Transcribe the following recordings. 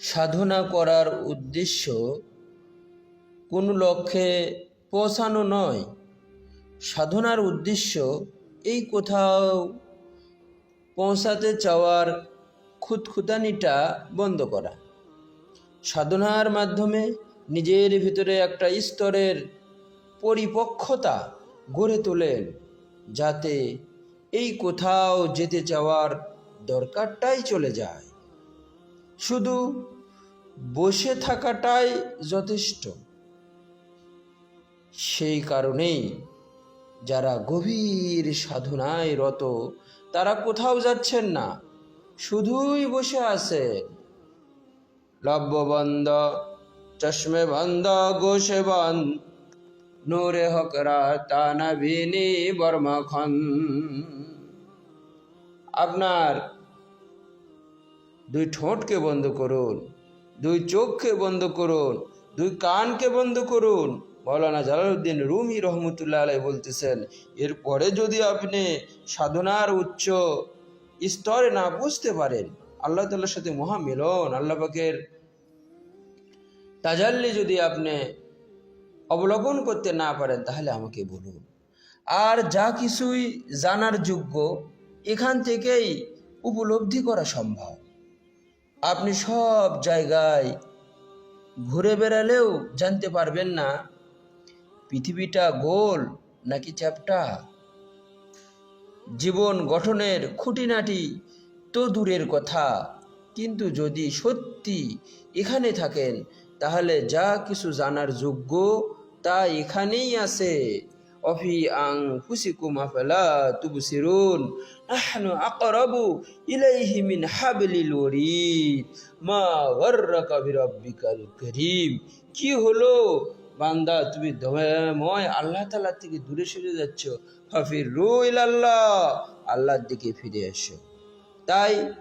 সাধনা করার উদ্দেশ্য কোনো লক্ষ্যে পৌঁছানো নয়। সাধনার উদ্দেশ্য এই কোথাও পৌঁছাতে চাওয়ার খুঁতখুতানিটা বন্ধ করা। সাধনার মাধ্যমে নিজের ভিতরে একটা স্তরের পরিপক্কতা গড়ে তোলেন, যাতে এই কোথাও যেতে চাওয়ার দরকারটাই চলে যায়। শুধু বসে থাকাটাই যথেষ্ট। সেই কারণেই যারা গভীর সাধনায় রত, তারা কোথাও যাচ্ছেন না, শুধুই বসে আছেন। লব্য বন্ধ চশমে বন্ধ গোসে বন্ধ নূরে হকরা তানা ভিনি বর্মখন। আপনার দুই ঠোঁটকে বন্ধ করুন, দুই চোখকে বন্ধ করুন, দুই কানকে বন্ধ করুন। মৌলানা জালালউদ্দিন রুমি রহমতুল্লাহ আলাই বলতেছেন, এরপরে যদি আপনি সাধনার উচ্চ স্তরে না বুঝতে পারেন, আল্লাহ তাল্লার সাথে মহা মিলন, আল্লাহ পাকের তাজাল্লি যদি আপনি অবলোকন করতে না পারেন, তাহলে আমাকে বলুন। আর যা কিছুই জানার যোগ্য, এখান থেকেই উপলব্ধি করা সম্ভব। আপনি সব জায়গায় ঘুরে বেড়ালেও জানতে পারবেন না, পৃথিবীটা গোল নাকি চ্যাপটা। জীবন গঠনের খুঁটিনাটি তো দূরের কথা, কিন্তু যদি সত্যি এখানে থাকেন, তাহলে যা কিছু জানার যোগ্য তা এখানেই আছে। আং ফুসিকুম আফালা তুবসিরুন নাহনু আকরাবু ইলাইহি মিন হাবলিল ওয়ারিদ মা গর্রাকা বিরাব্বিকাল করিম কি হলো? বান্দা, তুমি দয়াময় আল্লাহ তাআলা থেকে দূরে সরে যাচ্ছ। ফাফির রুইল আল্লাহ আল্লাহর দিকে ফিরে এসো। তাই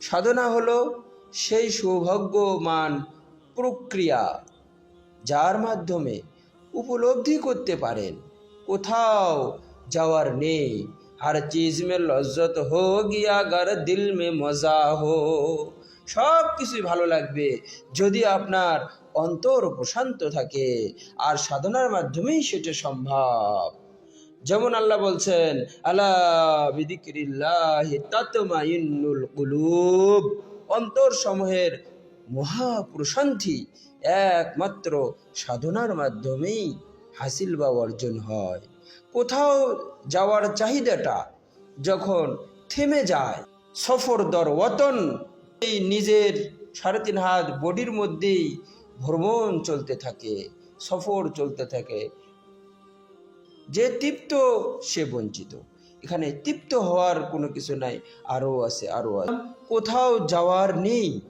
সাধনা হলো সেই সৌভাগ্যমান প্রক্রিয়া যার মাধ্যমে উপলব্ধি করতে পারেন। কোথাও যাওয়ার নেই। হর চিজ মে লজ্জত হো গিয়া গর দিল মে মজা হো। সব কিছুই ভালো লাগবে যদি আপনার অন্তর প্রশান্ত থাকে আর সাধনার মাধ্যমেই সেটা সম্ভব। যেমন আল্লাহ বলছেন আল্লাহিল্লাহিনুল কুলুব। অন্তর সমূহের মহাপ্রশান্তি একমাত্র সাধনার মাধ্যমেই হাসিল বা অর্জন হয়। কোথাও যাওয়ার চাহিদাটা যখন থেমে যায় সফর দর ওতন এই নিজের সাড়ে তিন হাত বডির মধ্যেই ভ্রমণ চলতে থাকে, সফর চলতে থাকে। যে তৃপ্ত, সে বঞ্চিত। এখানে তৃপ্ত হওয়ার কোনো কিছু নাই, আরও আছে আরও আছে। কোথাও যাওয়ার নেই,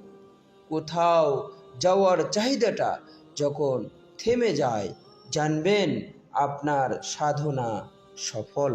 কোথাও যাওয়ার চাহিদাটা যখন থেমে যায় জানবেন আপনার সাধনা সফল।